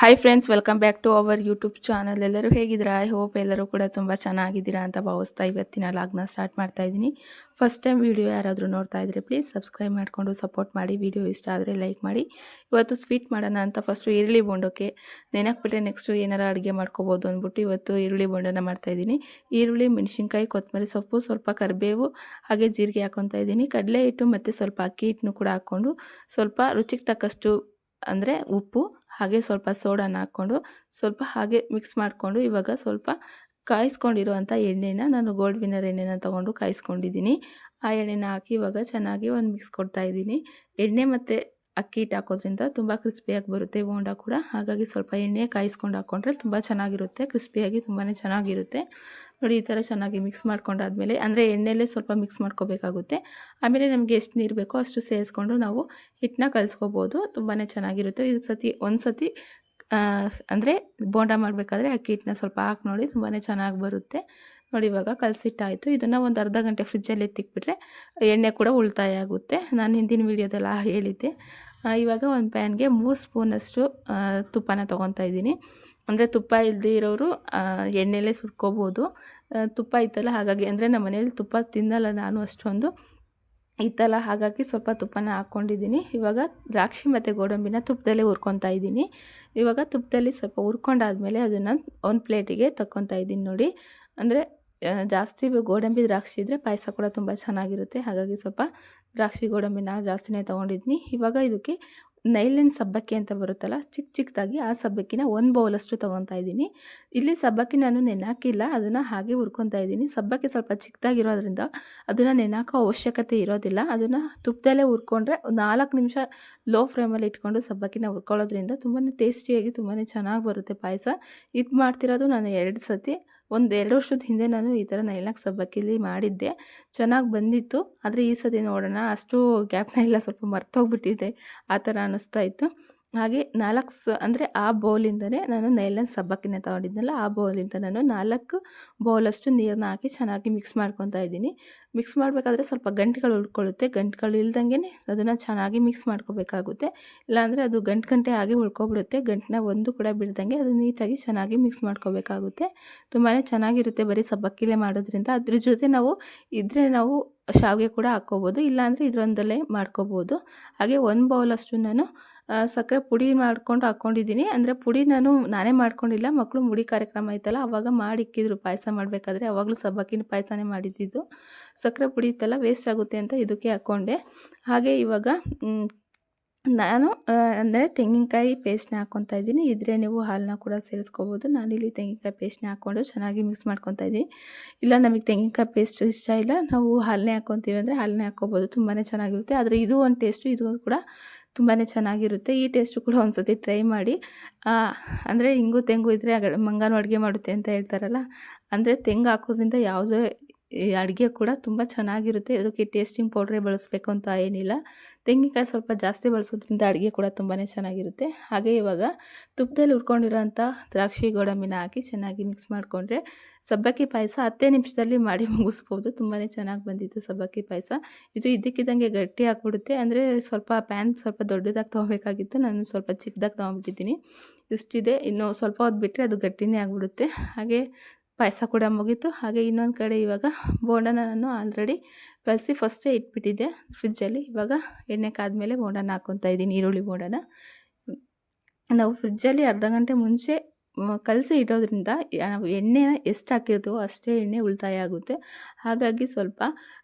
Hi friends welcome back to our YouTube channel ಎಲ್ಲರೂ ಹೇಗಿದ್ದೀರಾ? I hope ಎಲ್ಲರೂ ಕೂಡ ತುಂಬ ಚೆನ್ನಾಗಿದ್ದೀರಾ ಅಂತ ಭಾವಿಸ್ತಾ ಇವತ್ತಿನ ಲಾಗ್ನ ಸ್ಟಾರ್ಟ್ ಮಾಡ್ತಾ ಇದ್ದೀನಿ. ಫಸ್ಟ್ ಟೈಮ್ ವೀಡಿಯೋ ಯಾರಾದರೂ ನೋಡ್ತಾ ಇದ್ರೆ ಪ್ಲೀಸ್ ಸಬ್ಸ್ಕ್ರೈಬ್ ಮಾಡಿಕೊಂಡು ಸಪೋರ್ಟ್ ಮಾಡಿ. ವಿಡಿಯೋ ಇಷ್ಟ ಆದರೆ ಲೈಕ್ ಮಾಡಿ. ಇವತ್ತು ಸ್ವೀಟ್ ಮಾಡೋಣ ಅಂತ ಫಸ್ಟು ಈರುಳ್ಳಿ ಬೋಂಡೋಕ್ಕೆ. ನೆನಕ್ಬಿಟ್ರೆ ನೆಕ್ಸ್ಟು ಏನಾರ ಅಡುಗೆ ಮಾಡ್ಕೋಬೋದು ಅಂದ್ಬಿಟ್ಟು ಇವತ್ತು ಈರುಳ್ಳಿ ಬೋಂಡನ ಮಾಡ್ತಾಯಿದ್ದೀನಿ ಈರುಳ್ಳಿ, ಮೆಣಸಿನ್ಕಾಯಿ ಕೊತ್ತಂಬರಿ ಸೊಪ್ಪು, ಸ್ವಲ್ಪ ಕರಿಬೇವು, ಹಾಗೆ ಜೀರಿಗೆ ಹಾಕೊತಾ ಇದ್ದೀನಿ. ಕಡಲೆ ಹಿಟ್ಟು ಮತ್ತು ಸ್ವಲ್ಪ ಅಕ್ಕಿ ಹಿಟ್ಟನ್ನು ಕೂಡ ಹಾಕ್ಕೊಂಡು ಸ್ವಲ್ಪ ರುಚಿಗೆ ತಕ್ಕಷ್ಟು ಅಂದರೆ ಉಪ್ಪು, ಹಾಗೆ ಸ್ವಲ್ಪ ಸೋಡಾನ ಹಾಕ್ಕೊಂಡು ಸ್ವಲ್ಪ ಹಾಗೆ ಮಿಕ್ಸ್ ಮಾಡಿಕೊಂಡು ಇವಾಗ ಸ್ವಲ್ಪ ಕಾಯಿಸ್ಕೊಂಡಿರುವಂಥ ಎಣ್ಣೆನ ನಾನು ಗೋಲ್ಡ್ ವಿನ್ನರ್ ಎಣ್ಣೆನ ತೊಗೊಂಡು ಕಾಯಿಸ್ಕೊಂಡಿದ್ದೀನಿ. ಆ ಎಣ್ಣೆನ ಹಾಕಿ ಇವಾಗ ಚೆನ್ನಾಗಿ ಒಂದು ಮಿಕ್ಸ್ ಕೊಡ್ತಾ ಇದ್ದೀನಿ. ಎಣ್ಣೆ ಮತ್ತು ಅಕ್ಕಿ ಹಿಟ್ಟು ಹಾಕೋದ್ರಿಂದ ತುಂಬ ಕ್ರಿಸ್ಪಿಯಾಗಿ ಬರುತ್ತೆ ಬೋಂಡ ಕೂಡ. ಹಾಗಾಗಿ ಸ್ವಲ್ಪ ಎಣ್ಣೆ ಕಾಯಿಸ್ಕೊಂಡು ಹಾಕ್ಕೊಂಡ್ರೆ ತುಂಬ ಚೆನ್ನಾಗಿರುತ್ತೆ ಕ್ರಿಸ್ಪಿಯಾಗಿ ತುಂಬಾ ಚೆನ್ನಾಗಿರುತ್ತೆ. ನೋಡಿ, ಈ ಥರ ಚೆನ್ನಾಗಿ ಮಿಕ್ಸ್ ಮಾಡ್ಕೊಂಡಾದಮೇಲೆ, ಅಂದರೆ ಎಣ್ಣೆಲೇ ಸ್ವಲ್ಪ ಮಿಕ್ಸ್ ಮಾಡ್ಕೋಬೇಕಾಗುತ್ತೆ. ಆಮೇಲೆ ನಮಗೆ ಎಷ್ಟು ನೀರು ಬೇಕೋ ಅಷ್ಟು ಸೇರಿಸ್ಕೊಂಡು ನಾವು ಹಿಟ್ಟನ್ನ ಕಲಿಸ್ಕೋಬೋದು. ತುಂಬಾ ಚೆನ್ನಾಗಿರುತ್ತೆ. ಈ ಸತಿ, ಒಂದು ಸತಿ ಅಂದರೆ ಬೋಂಡ ಮಾಡಬೇಕಾದ್ರೆ ಅಕ್ಕಿ ಹಿಟ್ಟನ್ನ ಸ್ವಲ್ಪ ಹಾಕಿ ನೋಡಿ ತುಂಬಾ ಚೆನ್ನಾಗಿ ಬರುತ್ತೆ. ನೋಡಿ, ಇವಾಗ ಕಲಸಿಟ್ಟಾಯಿತು. ಇದನ್ನು ಒಂದು ಅರ್ಧ ಗಂಟೆ ಫ್ರಿಜ್ಜಲ್ಲಿ ಎತ್ತಿಕ್ಬಿಟ್ರೆ ಎಣ್ಣೆ ಕೂಡ ಉಳಿತಾಯ ಆಗುತ್ತೆ. ನಾನು ಹಿಂದಿನ ವೀಡಿಯೋದೆಲ್ಲ ಹೇಳಿದ್ದೆ. ಇವಾಗ ಒಂದು ಪ್ಯಾನ್ಗೆ ಮೂರು ಸ್ಪೂನಷ್ಟು ತುಪ್ಪನ ತೊಗೊತಾ ಇದ್ದೀನಿ. ಅಂದರೆ ತುಪ್ಪ ಇಲ್ಲದೆ ಇರೋರು ಎಣ್ಣೆಲೇ ಸುರ್ಕೋಬೋದು ತುಪ್ಪ ಇತ್ತಲ್ಲ ಹಾಗಾಗಿ, ಅಂದರೆ ನಮ್ಮ ಮನೇಲಿ ತುಪ್ಪ ತಿನ್ನಲ್ಲ ನಾನು ಅಷ್ಟೊಂದು. ಇತ್ತಲ್ಲ ಹಾಗಾಗಿ ಸ್ವಲ್ಪ ತುಪ್ಪನ ಹಾಕ್ಕೊಂಡಿದ್ದೀನಿ ಇವಾಗ ದ್ರಾಕ್ಷಿ ಮತ್ತು ಗೋಡಂಬಿನ ತುಪ್ಪದಲ್ಲೇ ಹುರ್ಕೊತಾ ಇದ್ದೀನಿ. ಇವಾಗ ತುಪ್ಪದಲ್ಲಿ ಸ್ವಲ್ಪ ಹುರ್ಕೊಂಡಾದ್ಮೇಲೆ ಅದನ್ನು ಒಂದು ಪ್ಲೇಟಿಗೆ ತಕ್ಕೊತಾ ಇದ್ದೀನಿ ನೋಡಿ. ಅಂದರೆ ಜಾಸ್ತಿ ಗೋಡಂಬಿ ದ್ರಾಕ್ಷಿ ಇದ್ದರೆ ಪಾಯಸ ಕೂಡ ತುಂಬ ಚೆನ್ನಾಗಿರುತ್ತೆ. ಹಾಗಾಗಿ ಸ್ವಲ್ಪ ದ್ರಾಕ್ಷಿ, ಗೋಡಂಬಿನ ಜಾಸ್ತಿನೇ ತೊಗೊಂಡಿದ್ದೀನಿ. ಇವಾಗ ಇದಕ್ಕೆ ನೈಲಿನ ಸಬ್ಬಕ್ಕಿ ಅಂತ ಬರುತ್ತಲ್ಲ ಚಿಕ್ಕ ಚಿಕ್ಕದಾಗಿ ಆ ಸಬ್ಬಕ್ಕಿನ ಒಂದು ಬೌಲಷ್ಟು ತೊಗೊತಾ ಇದ್ದೀನಿ. ಇಲ್ಲಿ ಸಬ್ಬಕ್ಕಿ ನಾನು ನೆನಾಕಿಲ್ಲ, ಅದನ್ನು ಹಾಗೆ ಹುರ್ಕೊತಾ ಇದ್ದೀನಿ. ಸಬ್ಬಕ್ಕಿ ಸ್ವಲ್ಪ ಚಿಕ್ಕದಾಗಿರೋದ್ರಿಂದ ಅದನ್ನು ನೆನಾಕೋ ಅವಶ್ಯಕತೆ ಇರೋದಿಲ್ಲ. ಅದನ್ನು ತುಪ್ಪದಲ್ಲೇ ಹುರ್ಕೊಂಡ್ರೆ ನಾಲ್ಕು ನಿಮಿಷ ಲೋ ಫ್ಲೇಮಲ್ಲಿ ಇಟ್ಕೊಂಡು ಸಬ್ಬಕ್ಕಿನ ಹುರ್ಕೊಳ್ಳೋದ್ರಿಂದ ತುಂಬಾ ಟೇಸ್ಟಿಯಾಗಿ ತುಂಬಾ ಚೆನ್ನಾಗಿ ಬರುತ್ತೆ ಪಾಯಸ. ಇದು ಮಾಡ್ತಿರೋದು ನಾನು ಎರಡು ಸತಿ. ಒಂದು ಎರಡು ವರ್ಷದ ಹಿಂದೆ ನಾನು ಈ ಥರ ನೈಲಾಕ್ ಸಬ್ಬಕ್ಕಿಲಿ ಮಾಡಿದ್ದೆ. ಚೆನ್ನಾಗಿ ಬಂದಿತ್ತು. ಆದರೆ ಈ ಸತಿ ನೋಡೋಣ, ಅಷ್ಟು ಗ್ಯಾಪ್ನ ಇಲ್ಲ ಸ್ವಲ್ಪ ಮರ್ತೋಗ್ಬಿಟ್ಟಿದೆ. ಆ ಥರ ಅನ್ನಿಸ್ತಾ ಇತ್ತು. ಹಾಗೆ ನಾಲ್ಕು ಸ, ಅಂದರೆ ಆ ಬೌಲಿಂದನೇ ನಾನು ನೈಲನ್ ಸಬ್ಬಕ್ಕಿನ ತಗೊಂಡಿದ್ನಲ್ಲ, ಆ ಬೌಲಿಂದ ನಾನು ನಾಲ್ಕು ಬೌಲಷ್ಟು ನೀರನ್ನ ಹಾಕಿ ಚೆನ್ನಾಗಿ ಮಿಕ್ಸ್ ಮಾಡ್ಕೊತಾ ಇದ್ದೀನಿ. ಮಿಕ್ಸ್ ಮಾಡಬೇಕಾದ್ರೆ ಸ್ವಲ್ಪ ಗಂಟುಗಳು ಉಳ್ಕೊಳ್ಳುತ್ತೆ. ಗಂಟುಗಳು ಇಲ್ದಂಗೆ ಅದನ್ನು ಚೆನ್ನಾಗಿ ಮಿಕ್ಸ್ ಮಾಡ್ಕೋಬೇಕಾಗುತ್ತೆ. ಇಲ್ಲಾಂದರೆ ಅದು ಗಂಟು ಗಂಟೆ ಆಗಿ ಉಳ್ಕೊಬಿಡುತ್ತೆ. ಗಂಟನ್ನ ಒಂದು ಕೂಡ ಬಿಡ್ದಂಗೆ ಅದು ನೀಟಾಗಿ ಚೆನ್ನಾಗಿ ಮಿಕ್ಸ್ ಮಾಡ್ಕೋಬೇಕಾಗುತ್ತೆ. ತುಂಬಾ ಚೆನ್ನಾಗಿರುತ್ತೆ ಬರೀ ಸಬ್ಬಕ್ಕಿಲೇ ಮಾಡೋದ್ರಿಂದ. ಅದ್ರ ಜೊತೆ ನಾವು ಇದ್ರೆ ನಾವು ಶಾವಿಗೆ ಕೂಡ ಹಾಕ್ಕೋಬೋದು. ಇಲ್ಲಾಂದರೆ ಇದರೊಂದಲ್ಲೇ ಮಾಡ್ಕೋಬೋದು. ಹಾಗೆ ಒಂದು ಬೌಲಷ್ಟು ನಾನು ಸಕ್ಕರೆ ಪುಡಿ ಮಾಡ್ಕೊಂಡು ಹಾಕ್ಕೊಂಡಿದ್ದೀನಿ ಅಂದರೆ ಪುಡಿ ನಾನು ನಾನೇ ಮಾಡ್ಕೊಂಡಿಲ್ಲ ಮಕ್ಕಳು ಮುಡಿ ಕಾರ್ಯಕ್ರಮ ಐತಲ್ಲ ಆವಾಗ ಮಾಡಿಕ್ಕಿದ್ರು ಪಾಯಸ ಮಾಡಬೇಕಾದ್ರೆ ಅವಾಗಲೂ ಸಬ್ಬಕ್ಕಿನ ಪಾಯಸನೇ ಮಾಡಿದ್ದಿದ್ದು ಸಕ್ಕರೆ ಪುಡಿ ಇತ್ತಲ್ಲ ವೇಸ್ಟ್ ಆಗುತ್ತೆ ಅಂತ ಇದಕ್ಕೆ ಹಾಕ್ಕೊಂಡೆ ಹಾಗೆ ಇವಾಗ ನಾನು ಅಂದರೆ ತೆಂಗಿನಕಾಯಿ ಪೇಸ್ಟ್ನ ಹಾಕ್ಕೊತಾ ಇದ್ದೀನಿ. ಇದ್ರೆ ನೀವು ಹಾಲನ್ನ ಕೂಡ ಸೇರಿಸ್ಕೋಬೋದು. ನಾನಿಲ್ಲಿ ತೆಂಗಿನಕಾಯಿ ಪೇಸ್ಟ್ನ ಹಾಕ್ಕೊಂಡು ಚೆನ್ನಾಗಿ ಮಿಕ್ಸ್ ಮಾಡ್ಕೊತಾ ಇದ್ದೀನಿ. ಇಲ್ಲ, ನಮಗೆ ತೆಂಗಿನಕಾಯಿ ಪೇಸ್ಟ್ ಇಷ್ಟ ಇಲ್ಲ. ನಾವು ಹಾಲನ್ನೇ ಹಾಕ್ಕೊತೀವಿ ಅಂದರೆ ಹಾಲನ್ನೇ ಹಾಕ್ಕೋಬೋದು ತುಂಬಾ ಚೆನ್ನಾಗಿರುತ್ತೆ. ಆದರೆ ಇದು ಒಂದು ಟೇಸ್ಟು ಇದು ಕೂಡ ತುಂಬಾ ಚೆನ್ನಾಗಿರುತ್ತೆ. ಈ ಟೇಸ್ಟು ಕೂಡ ಒಂದು ಸತಿ ಟ್ರೈ ಮಾಡಿ. ಅಂದರೆ ಹಿಂಗು ತೆಂಗು ಇದ್ದರೆ ಮಂಗನೂ ಅಡುಗೆ ಮಾಡುತ್ತೆ ಅಂತ ಹೇಳ್ತಾರಲ್ಲ, ಅಂದರೆ ತೆಂಗು ಹಾಕೋದ್ರಿಂದ ಯಾವುದೇ ಈ ಅಡುಗೆ ಕೂಡ ತುಂಬ ಚೆನ್ನಾಗಿರುತ್ತೆ. ಅದಕ್ಕೆ ಟೇಸ್ಟಿಂಗ್ ಪೌಡ್ರೇ ಬಳಸಬೇಕು ಅಂತ ಏನಿಲ್ಲ. ತೆಂಗಿನಕಾಯಿ ಸ್ವಲ್ಪ ಜಾಸ್ತಿ ಬಳಸೋದ್ರಿಂದ ಅಡುಗೆ ಕೂಡ ತುಂಬಾ ಚೆನ್ನಾಗಿರುತ್ತೆ. ಹಾಗೆ ಇವಾಗ ತುಪ್ಪದಲ್ಲಿ ಹುರ್ಕೊಂಡಿರೋಂಥ ದ್ರಾಕ್ಷಿ ಗೋಡಂಬಿನ ಹಾಕಿ ಚೆನ್ನಾಗಿ ಮಿಕ್ಸ್ ಮಾಡಿಕೊಂಡ್ರೆ ಸಬ್ಬಕ್ಕಿ ಪಾಯಸ ಹತ್ತೇ ನಿಮಿಷದಲ್ಲಿ ಮಾಡಿ ಮುಗಿಸ್ಬೋದು. ತುಂಬಾ ಚೆನ್ನಾಗಿ ಬಂದಿತ್ತು ಸಬ್ಬಕ್ಕಿ ಪಾಯಸ. ಇದು ಇದ್ದಕ್ಕಿದ್ದಂಗೆ ಗಟ್ಟಿ ಹಾಕ್ಬಿಡುತ್ತೆ ಅಂದರೆ ಸ್ವಲ್ಪ ಪ್ಯಾನ್ ಸ್ವಲ್ಪ ದೊಡ್ಡದಾಗಿ ತೊಗೋಬೇಕಾಗಿತ್ತು. ನಾನು ಸ್ವಲ್ಪ ಚಿಕ್ಕದಾಗಿ ತೊಗೊಂಬಿಟ್ಟಿದ್ದೀನಿ ಇಷ್ಟಿದೆ. ಇನ್ನು ಸ್ವಲ್ಪ ಹೊತ್ತು ಬಿಟ್ಟರೆ ಅದು ಗಟ್ಟಿನೇ ಆಗಿಬಿಡುತ್ತೆ. ಹಾಗೆ ಪಾಯಸ ಕೂಡ ಮುಗೀತು. ಹಾಗೆ ಇನ್ನೊಂದು ಕಡೆ ಇವಾಗ ಬೋಂಡನ ನಾನು ಆಲ್ರೆಡಿ ಕಲಸಿ ಫಸ್ಟೇ ಇಟ್ಬಿಟ್ಟಿದ್ದೆ ಫ್ರಿಜ್ಜಲ್ಲಿ ಇವಾಗ ಎಣ್ಣೆ ಕಾದ್ಮೇಲೆ ಬೋಂಡನ ಹಾಕ್ಕೊತಾ ಇದ್ದೀನಿ, ಈರುಳ್ಳಿ ಬೋಂಡನ. ನಾವು ಫ್ರಿಜ್ಜಲ್ಲಿ ಅರ್ಧ ಗಂಟೆ ಮುಂಚೆ ಕಲಸಿ ಇಡೋದ್ರಿಂದ ನಾವು ಎಣ್ಣೆನ ಎಷ್ಟು ಹಾಕಿರ್ತೀವೋ ಅಷ್ಟೇ ಎಣ್ಣೆ ಉಳಿತಾಯ ಆಗುತ್ತೆ. ಹಾಗಾಗಿ ಸ್ವಲ್ಪ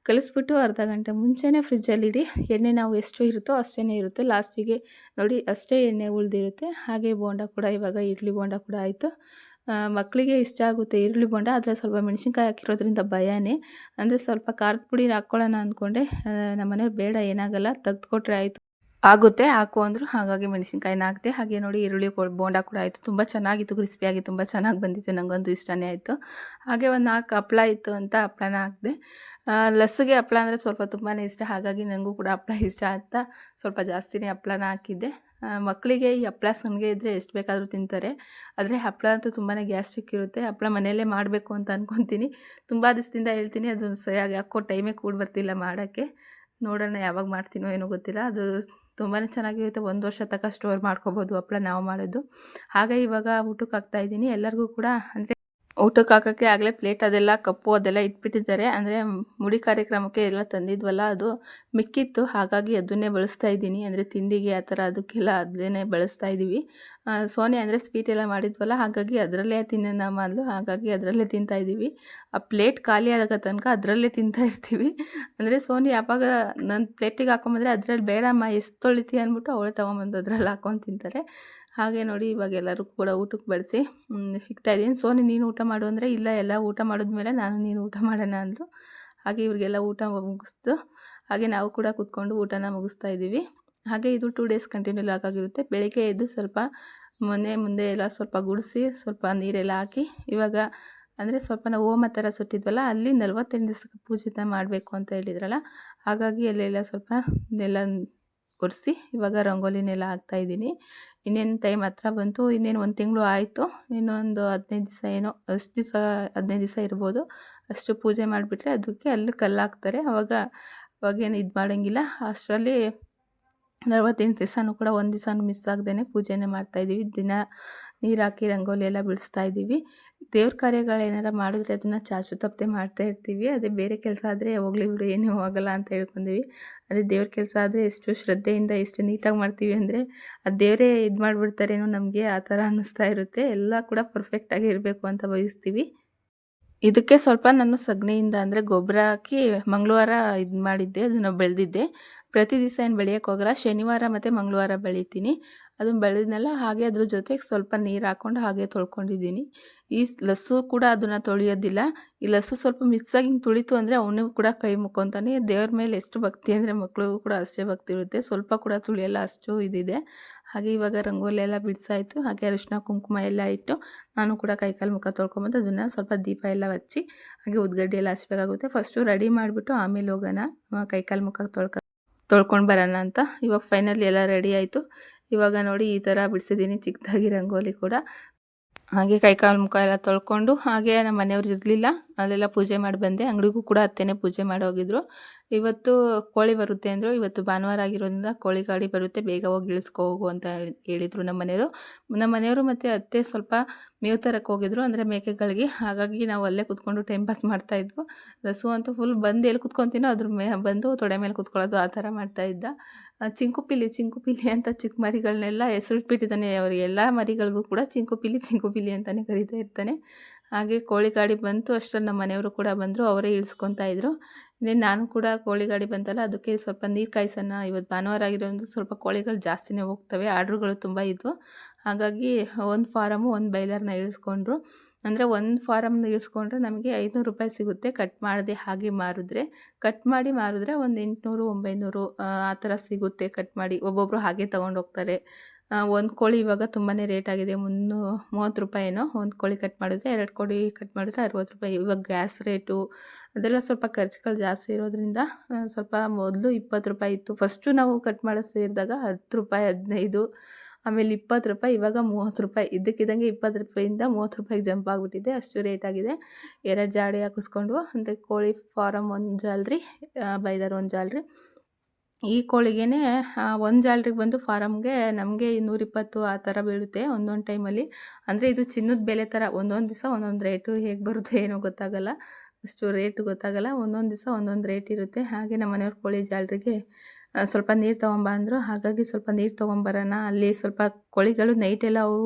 ಕಲಿಸ್ಬಿಟ್ಟು ಅರ್ಧ ಗಂಟೆ ಮುಂಚೆನೇ ಫ್ರಿಜ್ಜಲ್ಲಿಡಿ ಎಣ್ಣೆ ನಾವು ಎಷ್ಟು ಇರುತ್ತೋ ಅಷ್ಟೇ ಇರುತ್ತೆ. ಲಾಸ್ಟಿಗೆ ನೋಡಿ ಅಷ್ಟೇ ಎಣ್ಣೆ ಉಳಿದಿರುತ್ತೆ. ಹಾಗೆ ಬೋಂಡ ಕೂಡ ಇವಾಗ, ಇಡ್ಲಿ ಬೋಂಡ ಕೂಡ ಆಯಿತು. ಮಕ್ಕಳಿಗೆ ಇಷ್ಟ ಆಗುತ್ತೆ ಈರುಳ್ಳಿ ಬೋಂಡ. ಆದರೆ ಸ್ವಲ್ಪ ಮೆಣಸಿನ್ಕಾಯಿ ಹಾಕಿರೋದ್ರಿಂದ ಭಯನೇ. ಅಂದರೆ ಸ್ವಲ್ಪ ಖಾರದ ಪುಡಿ ಹಾಕ್ಕೊಳ್ಳೋಣ ಅಂದ್ಕೊಂಡೆ ನಮ್ಮ ಮನೆಯವ್ರು ಬೇಡ, ಏನಾಗಲ್ಲ, ತೆಗ್ದುಕೊಟ್ರೆ ಆಯಿತು. ಆಗುತ್ತೆ, ಹಾಕು ಅಂದರು ಹಾಗಾಗಿ ಮೆಣಸಿನ್ಕಾಯಿನ ಹಾಕಿದೆ. ಹಾಗೆ ನೋಡಿ ಈರುಳ್ಳಿ ಬೋಂಡ ಕೂಡ ಆಯಿತು. ತುಂಬ ಚೆನ್ನಾಗಿತ್ತು ಕ್ರಿಸ್ಪಿಯಾಗಿ ತುಂಬ ಚೆನ್ನಾಗಿ ಬಂದಿತ್ತು. ನನಗಂತೂ ಇಷ್ಟನೇ ಆಯಿತು. ಹಾಗೆ ಒಂದು ನಾಲ್ಕು ಹಪ್ಳ ಇತ್ತು ಅಂತ ಹಪ್ಳನ ಹಾಕಿದೆ. ಲಸ್ಸಿಗೆ ಹಪ್ಳ ಅಂದರೆ ಸ್ವಲ್ಪ ತುಂಬಾ ಇಷ್ಟ. ಹಾಗಾಗಿ ನನಗೂ ಕೂಡ ಹಪ್ಳ ಇಷ್ಟ ಅಂತ ಸ್ವಲ್ಪ ಜಾಸ್ತಿನೇ ಹಪ್ಳನ ಹಾಕಿದ್ದೆ. ಮಕ್ಕಳಿಗೆ ಈ ಹಪ್ಪಳ ಸಂಗೆ ಇದ್ದರೆ ಎಷ್ಟು ಬೇಕಾದರೂ ತಿಂತಾರೆ. ಆದರೆ ಹಪ್ಪಳ ಅಂತೂ ತುಂಬಾ ಗ್ಯಾಸ್ಟ್ರಿಕ್ ಇರುತ್ತೆ. ಹಪ್ಪಳ ಮನೆಯಲ್ಲೇ ಮಾಡಬೇಕು ಅಂತ ಅಂದ್ಕೊತೀನಿ ತುಂಬ ದಿವಸದಿಂದ ಹೇಳ್ತೀನಿ, ಅದು ಸರಿಯಾಗಿ ಯಾಕೋ ಟೈಮೇ ಕೂಡ ಬರ್ತಿಲ್ಲ ಮಾಡೋಕ್ಕೆ. ನೋಡೋಣ ಯಾವಾಗ ಮಾಡ್ತೀನೋ ಏನೋ ಗೊತ್ತಿಲ್ಲ. ಅದು ತುಂಬಾ ಚೆನ್ನಾಗಿರುತ್ತೆ ಒಂದು ವರ್ಷ ತನಕ ಸ್ಟೋರ್ ಮಾಡ್ಕೋಬೋದು ಹಪ್ಪಳ ನಾವು ಮಾಡೋದು. ಹಾಗೆ ಇವಾಗ ಊಟಕ್ಕೆ ಹಾಕ್ತಾಯಿದ್ದೀನಿ ಎಲ್ಲರಿಗೂ ಕೂಡ ಅಂದರೆ ಊಟಕ್ಕೆ ಹಾಕೋಕ್ಕೆ ಆಗಲೇ ಪ್ಲೇಟ್ ಅದೆಲ್ಲ, ಕಪ್ಪು ಅದೆಲ್ಲ ಇಟ್ಬಿಟ್ಟಿದ್ದಾರೆ. ಅಂದರೆ ಮುಡಿ ಕಾರ್ಯಕ್ರಮಕ್ಕೆ ಎಲ್ಲ ತಂದಿದ್ವಲ್ಲ ಅದು. ಮಿಕ್ಕಿತ್ತು, ಹಾಗಾಗಿ ಅದನ್ನೇ ಬಳಸ್ತಾ ಇದ್ದೀನಿ. ಅಂದರೆ ತಿಂಡಿಗೆ ಆ ಥರ ಅದಕ್ಕೆಲ್ಲ ಅದನ್ನೇ ಬಳಸ್ತಾ ಇದ್ದೀವಿ. ಸೋನಿ ಅಂದರೆ ಸ್ವೀಟ್ ಎಲ್ಲ ಮಾಡಿದ್ವಲ್ಲ, ಹಾಗಾಗಿ ಅದರಲ್ಲೇ ತಿನ್ನೋಣ ಮಾಡಲು ಹಾಗಾಗಿ ಅದರಲ್ಲೇ ತಿಂತಾ ಇದ್ದೀವಿ. ಆ ಪ್ಲೇಟ್ ಖಾಲಿ ಆದಾಗ ತನಕ ಅದರಲ್ಲೇ ತಿಂತಾ ಇರ್ತೀವಿ. ಅಂದರೆ ಸೋನಿ ಯಾವಾಗ ನನ್ನ ಪ್ಲೇಟಿಗೆ ಹಾಕೊಂಬಂದರೆ ಅದರಲ್ಲಿ ಬೇಡಮ್ಮ, ಎಷ್ಟು ತೊಳಿತಿ ಅಂದ್ಬಿಟ್ಟು ಅವಳೇ ತೊಗೊಂಬಂದು ಅದರಲ್ಲಿ ಹಾಕೊಂಡು ತಿಂತಾರೆ. ಹಾಗೆ ನೋಡಿ ಇವಾಗ ಎಲ್ಲರೂ ಕೂಡ ಊಟಕ್ಕೆ ಬಡಿಸಿ ಇದ್ದೀನಿ. ಸೋನಿ, ನೀನು ಊಟ ಮಾಡು ಅಂದರೆ ಇಲ್ಲ, ಎಲ್ಲ ಊಟ ಮಾಡಿದ್ಮೇಲೆ ನಾನು ನೀನು ಊಟ ಮಾಡೋಣ ಅಂದರು ಹಾಗೆ ಇವ್ರಿಗೆಲ್ಲ ಊಟ ಮುಗಿಸ್ತು. ಹಾಗೆ ನಾವು ಕೂಡ ಕೂತ್ಕೊಂಡು ಊಟನ ಮುಗಿಸ್ತಾ ಇದ್ದೀವಿ. ಹಾಗೆ ಇದು ಟೂ ಡೇಸ್ ಕಂಟಿನ್ಯೂ ಲಾಕಾಗಿರುತ್ತೆ ಬೆಳಿಗ್ಗೆ ಎದ್ದು ಸ್ವಲ್ಪ ಮೊನ್ನೆ ಮುಂದೆ ಎಲ್ಲ ಸ್ವಲ್ಪ ಗುಡಿಸಿ, ಸ್ವಲ್ಪ ನೀರೆಲ್ಲ ಹಾಕಿ, ಇವಾಗ ಅಂದರೆ ಸ್ವಲ್ಪ ನಾವು ಹೋಮ ಥರ ಸುಟ್ಟಿದ್ವಲ್ಲ, ಅಲ್ಲಿ ನಲ್ವತ್ತೆಂಟು ದಿವಸಕ್ಕೆ ಪೂಜಿತ ಮಾಡಬೇಕು ಅಂತ ಹೇಳಿದ್ರಲ್ಲ, ಹಾಗಾಗಿ ಅಲ್ಲೆಲ್ಲ ಸ್ವಲ್ಪ ಎಲ್ಲ ಒರೆಸಿ ಇವಾಗ ರಂಗೋಲಿನೆಲ್ಲ ಹಾಕ್ತಾಯಿದ್ದೀನಿ ಇನ್ನೇನು ಟೈಮ್ ಹತ್ರ ಬಂತು, ಇನ್ನೇನು ಒಂದು ತಿಂಗಳು ಆಯಿತು, ಇನ್ನೊಂದು ಹದಿನೈದು ದಿವಸ ಏನೋ, ಅಷ್ಟು ದಿವಸ, ಹದಿನೈದು ದಿವಸ ಇರ್ಬೋದು. ಅಷ್ಟು ಪೂಜೆ ಮಾಡಿಬಿಟ್ರೆ ಅದಕ್ಕೆ ಅಲ್ಲಿ ಕಲ್ಲು ಹಾಕ್ತಾರೆ. ಅವಾಗ ಅವಾಗೇನು ಇದು ಮಾಡೋಂಗಿಲ್ಲ. ಅಷ್ಟರಲ್ಲಿ ನಲ್ವತ್ತೆಂಟು ದಿವಸನೂ ಕೂಡ ಒಂದು ದಿವಸನೂ ಮಿಸ್ ಆಗ್ದೇ ಪೂಜೆನೇ ಮಾಡ್ತಾಯಿದ್ದೀವಿ ದಿನ ನೀರು ಹಾಕಿ ರಂಗೋಲಿ ಎಲ್ಲ ಬಿಡಿಸ್ತಾ ಇದ್ದೀವಿ. ದೇವ್ರ ಕಾರ್ಯಗಳು ಏನಾರ ಮಾಡಿದ್ರೆ ಅದನ್ನು ಚಾಚು ತಪ್ಪದೆ ಮಾಡ್ತಾ ಇರ್ತೀವಿ. ಅದೇ ಬೇರೆ ಕೆಲಸ ಆದರೆ ಹೋಗ್ಲಿ ಬಿಡು, ಏನೂ ಹೋಗಲ್ಲ ಅಂತ ಹೇಳ್ಕೊಂಡಿವಿ. ಅದೇ ದೇವ್ರ ಕೆಲಸ ಆದರೆ ಎಷ್ಟು ಶ್ರದ್ಧೆಯಿಂದ ಎಷ್ಟು ನೀಟಾಗಿ ಮಾಡ್ತೀವಿ ಅಂದರೆ ಅದು ದೇವರೇ ಇದು ಮಾಡಿಬಿಡ್ತಾರೇನೋ ನಮಗೆ ಆ ಥರ ಅನ್ನಿಸ್ತಾ ಇರುತ್ತೆ. ಎಲ್ಲ ಕೂಡ ಪರ್ಫೆಕ್ಟಾಗಿ ಇರಬೇಕು ಅಂತ ಬಯಸ್ತೀವಿ. ಇದಕ್ಕೆ ಸ್ವಲ್ಪ ನಾನು ಸಗಣಿಯಿಂದ ಅಂದರೆ ಗೊಬ್ಬರ ಹಾಕಿ ಮಂಗಳವಾರ ಇದು ಮಾಡಿದ್ದೆ, ಅದನ್ನು ಬೆಳೆದಿದ್ದೆ. ಪ್ರತಿ ದಿವಸ ಏನು ಬೆಳೆಯೋಕೆ ಹೋಗಲ್ಲ. ಶನಿವಾರ ಮತ್ತು ಮಂಗಳವಾರ ಬೆಳಿತೀನಿ. ಅದನ್ನು ಬೆಳೆದ್ನೆಲ್ಲ ಹಾಗೆ ಅದ್ರ ಜೊತೆಗೆ ಸ್ವಲ್ಪ ನೀರು ಹಾಕ್ಕೊಂಡು ಹಾಗೆ ತೊಳ್ಕೊಂಡಿದ್ದೀನಿ. ಈ ಲಸ್ಸು ಕೂಡ ಅದನ್ನು ತೊಳೆಯೋದಿಲ್ಲ. ಈ ಲಸ್ಸು ಸ್ವಲ್ಪ ಮಿಸ್ಸಾಗಿ ಹಿಂಗೆ ತುಳಿತು ಅಂದರೆ ಅವನಿಗೂ ಕೂಡ ಕೈ ಮುಕ್ಕೊತಾನೆ. ದೇವ್ರ ಮೇಲೆ ಎಷ್ಟು ಭಕ್ತಿ ಅಂದರೆ ಮಕ್ಳಿಗೂ ಕೂಡ ಅಷ್ಟೇ ಭಕ್ತಿ ಇರುತ್ತೆ. ಸ್ವಲ್ಪ ಕೂಡ ತುಳಿಯಲ್ಲ ಅಷ್ಟು ಇದಿದೆ. ಹಾಗೆ ಇವಾಗ ರಂಗೋಲಿ ಎಲ್ಲ ಬಿಡಿಸಾಯಿತು. ಹಾಗೆ ಅರಿಶಿನ, ಕುಂಕುಮ ಎಲ್ಲ ಇಟ್ಟು ನಾನು ಕೂಡ ಕೈಕಾಲು ಮುಖ ತೊಳ್ಕೊಂಬಂದು ಅದನ್ನು ಸ್ವಲ್ಪ ದೀಪ ಎಲ್ಲ ಹಚ್ಚಿ ಹಾಗೆ ಉದ್ಗಡ್ಡೆ ಎಲ್ಲ ಹಚ್ಬೇಕಾಗುತ್ತೆ. ಫಸ್ಟು ರೆಡಿ ಮಾಡಿಬಿಟ್ಟು ಆಮೇಲೆ ಹೋಗೋಣ. ಕೈಕಾಲು ಮುಖ ತೊಳ್ಕೊ ತೊಳ್ಕೊಂಡು ಬರೋಣ ಅಂತ. ಇವಾಗ ಫೈನಲಿ ಎಲ್ಲ ರೆಡಿ ಆಯಿತು. ಇವಾಗ ನೋಡಿ ಈ ಥರ ಬಿಡಿಸಿದ್ದೀನಿ ಚಿಕ್ಕದಾಗಿ ರಂಗೋಲಿ ಕೂಡ. ಹಾಗೆ ಕೈಕಾಲು ಮುಖ ಎಲ್ಲ ತೊಳ್ಕೊಂಡು ಹಾಗೆ ನಮ್ಮ ಮನೆಯವ್ರು ಇರಲಿಲ್ಲ. ಅಲ್ಲೆಲ್ಲ ಪೂಜೆ ಮಾಡಿ ಬಂದೆ. ಅಂಗಡಿಗೂ ಕೂಡ ಅತ್ತೆನೇ ಪೂಜೆ ಮಾಡಿ ಹೋಗಿದ್ರು. ಇವತ್ತು ಕೋಳಿ ಬರುತ್ತೆ ಅಂದರು ಇವತ್ತು ಭಾನುವಾರ ಆಗಿರೋದ್ರಿಂದ ಕೋಳಿ ಗಾಡಿ ಬರುತ್ತೆ, ಬೇಗ ಹೋಗಿ ಇಳಿಸ್ಕೊ ಹೋಗು ಅಂತ ಹೇಳಿದರು ನಮ್ಮ ಮನೆಯವರು. ನಮ್ಮ ಮನೆಯವರು ಮತ್ತು ಅತ್ತೆ ಸ್ವಲ್ಪ ಮೇವು ತರಕ್ಕೆ ಹೋಗಿದ್ರು, ಅಂದರೆ ಮೇಕೆಗಳಿಗೆ. ಹಾಗಾಗಿ ನಾವು ಅಲ್ಲೇ ಕುತ್ಕೊಂಡು ಟೈಮ್ ಪಾಸ್ ಮಾಡ್ತಾಯಿದ್ವು ರಸು ಅಂತೂ ಫುಲ್ ಬಂದು ಎಲ್ಲಿ ಕುತ್ಕೊತೀನೋ ಅದ್ರ ಮೇ, ಬಂದು ತೊಡೆ ಮೇಲೆ ಕುತ್ಕೊಳ್ಳೋದು ಆ ಥರ ಮಾಡ್ತಾಯಿದ್ದ ಚಿಂಕುಪಿಲಿ ಚಿಂಕುಪಿಲಿ ಅಂತ ಚಿಕ್ಕ ಮರಿಗಳನ್ನೆಲ್ಲ ಹೆಸರಿಟ್ಬಿಟ್ಟಿದ್ದಾನೆ ಅವ್ರಿಗೆ ಎಲ್ಲ ಮರಿಗಳಿಗೂ ಕೂಡ ಚಿಂಕುಪಿಲಿ ಚಿಂಕುಪಿಲಿ ಅಂತಲೇ ಕರಿತಾ ಇರ್ತಾನೆ. ಹಾಗೆ ಕೋಳಿ ಗಾಡಿ ಬಂತು ಅಷ್ಟರಲ್ಲಿ ನಮ್ಮ ಮನೆಯವರು ಕೂಡ ಬಂದರು, ಅವರೇ ಇಳಿಸ್ಕೊತಾ ಇದ್ದರು ಇನ್ನೇ ನಾನು ಕೂಡ ಕೋಳಿ ಗಾಡಿ ಬಂತಲ್ಲ, ಅದಕ್ಕೆ ಸ್ವಲ್ಪ ನೀರು ಕಾಯಿಸೋಣ, ಇವತ್ತು ಭಾನುವಾರ ಆಗಿರೋದ್ರಿಂದ ಸ್ವಲ್ಪ ಕೋಳಿಗಳು ಜಾಸ್ತಿನೇ ಹೋಗ್ತವೆ, ಆರ್ಡ್ರುಗಳು ತುಂಬ ಇದ್ವು. ಹಾಗಾಗಿ ಒಂದು ಫಾರಮು, ಒಂದು ಬೈಲರ್ನ ಇಳಿಸ್ಕೊಂಡ್ರು. ಅಂದರೆ ಒಂದು ಫಾರಮ್ನ ಇಳಿಸ್ಕೊಂಡ್ರೆ ನಮಗೆ ಐದುನೂರು ರೂಪಾಯಿ ಸಿಗುತ್ತೆ ಕಟ್ ಮಾಡದೆ ಹಾಗೆ ಮಾರಿದ್ರೆ. ಕಟ್ ಮಾಡಿ ಮಾರಿದ್ರೆ ಒಂದು ಎಂಟುನೂರು, ಒಂಬೈನೂರು, ಆ ಥರ ಸಿಗುತ್ತೆ ಕಟ್ ಮಾಡಿ ಒಬ್ಬೊಬ್ಬರು ಹಾಗೆ ತೊಗೊಂಡೋಗ್ತಾರೆ. ಒಂದು ಕೋಳಿ ಇವಾಗ ತುಂಬಾ ರೇಟ್ ಆಗಿದೆ. ಮುನ್ನೂ ಮೂವತ್ತು ರೂಪಾಯಿನೋ ಒಂದು ಕೋಳಿ ಕಟ್ ಮಾಡಿದ್ರೆ, ಎರಡು ಕೋಳಿ ಕಟ್ ಮಾಡಿದ್ರೆ ಅರುವತ್ತು ರೂಪಾಯಿ. ಇವಾಗ ಗ್ಯಾಸ್ ರೇಟು, ಅದೆಲ್ಲ ಸ್ವಲ್ಪ ಖರ್ಚುಗಳು ಜಾಸ್ತಿ ಇರೋದ್ರಿಂದ ಸ್ವಲ್ಪ ಮೊದಲು ಇಪ್ಪತ್ತು ರೂಪಾಯಿ ಇತ್ತು. ಫಸ್ಟು ನಾವು ಕಟ್ ಮಾಡೋ ಸೇರಿದಾಗ ಹತ್ತು ರೂಪಾಯಿ, ಹದಿನೈದು, ಆಮೇಲೆ ಇಪ್ಪತ್ತು ರೂಪಾಯಿ, ಇವಾಗ ಮೂವತ್ತು ರೂಪಾಯಿ. ಇದ್ದಕ್ಕಿದ್ದಂಗೆ ಇಪ್ಪತ್ತು ರೂಪಾಯಿಂದ ಮೂವತ್ತು ರೂಪಾಯಿಗೆ ಜಂಪ್ ಆಗಿಬಿಟ್ಟಿದೆ. ಅಷ್ಟು ರೇಟ್ ಆಗಿದೆ. ಎರಡು ಜಾಡಿ ಹಾಕಿಸ್ಕೊಂಡು, ಅಂದರೆ ಕೋಳಿ ಫಾರಮ್ ಒಂದು ಜಾಲ್ರಿ ಬೈದರ್ ಒಂದು ಜಾಲ್ರಿ. ಈ ಕೋಳಿಗೆ ಒಂದು ಜಾಲ್ರಿಗೆ ಬಂದು ಫಾರಮ್ಗೆ ನಮಗೆ ನೂರಿಪ್ಪತ್ತು ಆ ಥರ ಬೀಳುತ್ತೆ ಒಂದೊಂದು ಟೈಮಲ್ಲಿ. ಅಂದರೆ ಇದು ಚಿನ್ನದ ಬೆಲೆ ಥರ ಒಂದೊಂದು ದಿವಸ ಒಂದೊಂದು ರೇಟು ಹೇಗೆ ಬರುತ್ತೆ ಏನೋ ಗೊತ್ತಾಗಲ್ಲ. ಅಷ್ಟು ರೇಟ್ ಗೊತ್ತಾಗಲ್ಲ, ಒಂದೊಂದು ದಿವಸ ಒಂದೊಂದು ರೇಟ್ ಇರುತ್ತೆ. ಹಾಗೆ ನಮ್ಮ ಮನೆಯವ್ರ ಕೋಳಿ ಜಾಲ್ರಿಗೆ ಸ್ವಲ್ಪ ನೀರು ತೊಗೊಂಬ ಅಂದರು. ಹಾಗಾಗಿ ಸ್ವಲ್ಪ ನೀರು ತೊಗೊಂಬರೋಣ. ಅಲ್ಲಿ ಸ್ವಲ್ಪ ಕೋಳಿಗಳು ನೈಟೆಲ್ಲ ಅವು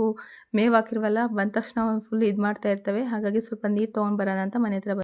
ಮೇವು ಹಾಕಿರ್ವಲ್ಲ, ಬಂದ ತಕ್ಷಣ ಫುಲ್ ಇದು ಮಾಡ್ತಾ ಇರ್ತವೆ. ಹಾಗಾಗಿ ಸ್ವಲ್ಪ ನೀರು ತೊಗೊಂಬರೋಣ ಅಂತ ಮನೆ ಹತ್ರ